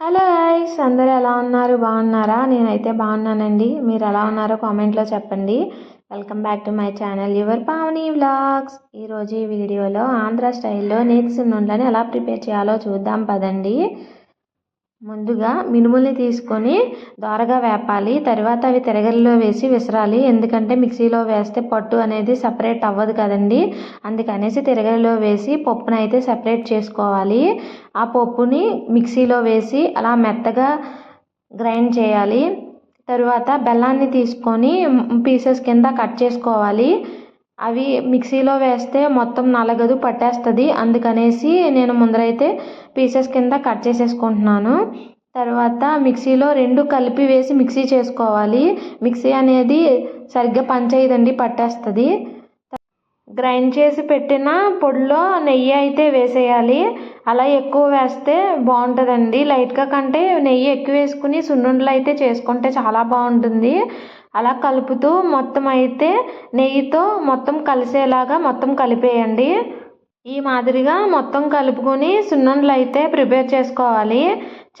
Hello guys అందరూ ఎలా ఉన్నారు? బాగున్నారా? నేనైతే బాగున్నానండి. మీరు ఎలా ఉన్నారో కామెంట్లో చెప్పండి. Welcome back to my channel your Pavani vlogs ఈరోజు ఈ వీడియోలో ఆంధ్ర స్టైల్లో నేతి సున్నుండలని ఎలా ప్రిపేర్ చేయాలో చూద్దాం పదండి. ముందుగా మినుముల్ని తీసుకొని దోరగా వేపాలి. తర్వాత అవి తిరగలిలో వేసి విసరాలి. ఎందుకంటే మిక్సీలో వేస్తే పట్టు అనేది సపరేట్ అవ్వదు కదండి. అందుకనేసి తిరగలిలో వేసి పప్పును అయితే సపరేట్ చేసుకోవాలి. ఆ పప్పుని మిక్సీలో వేసి అలా మెత్తగా గ్రైండ్ చేయాలి. తరువాత బెల్లాన్ని తీసుకొని పీసెస్ కింద కట్ చేసుకోవాలి. అవి మిక్సీలో వేస్తే మొత్తం నలగదు పట్టేస్తుంది. అందుకనేసి నేను ముందరైతే పీసెస్ కింద కట్ చేసేసుకుంటున్నాను. తర్వాత మిక్సీలో రెండు కలిపి వేసి మిక్సీ చేసుకోవాలి. మిక్సీ అనేది సరిగ్గా పనిచేయదండి పట్టేస్తుంది. గ్రైండ్ చేసి పెట్టిన పొడిలో నెయ్యి అయితే వేసేయాలి. అలా ఎక్కువ వేస్తే బాగుంటుందండి. లైట్గా కంటే నెయ్యి ఎక్కువ వేసుకుని సున్నుండలు అయితే చేసుకుంటే చాలా బాగుంటుంది. అలా కలుపుతూ మొత్తం అయితే నెయ్యితో మొత్తం కలిసేలాగా మొత్తం కలిపేయండి. ఈ మాదిరిగా మొత్తం కలుపుకొని సున్నుండలు అయితే ప్రిపేర్ చేసుకోవాలి.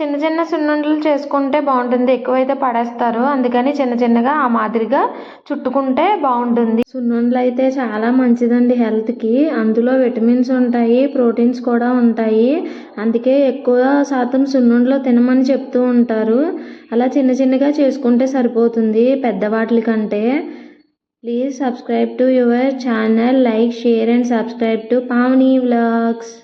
చిన్న చిన్న సున్నుండలు చేసుకుంటే బాగుంటుంది. ఎక్కువైతే పడేస్తారు. అందుకని చిన్న చిన్నగా ఆ మాదిరిగా చుట్టుకుంటే బాగుంటుంది. సున్నుండలు అయితే చాలా మంచిదండి హెల్త్కి అందులో విటమిన్స్ ఉంటాయి ప్రోటీన్స్ కూడా ఉంటాయి. అందుకే ఎక్కువ శాతం సున్నుండలు తినమని చెప్తూ ఉంటారు. అలా చిన్న చిన్నగా చేసుకుంటే సరిపోతుంది పెద్దవాటి కంటే. Please subscribe to your channel like share and subscribe to Pavani vlogs.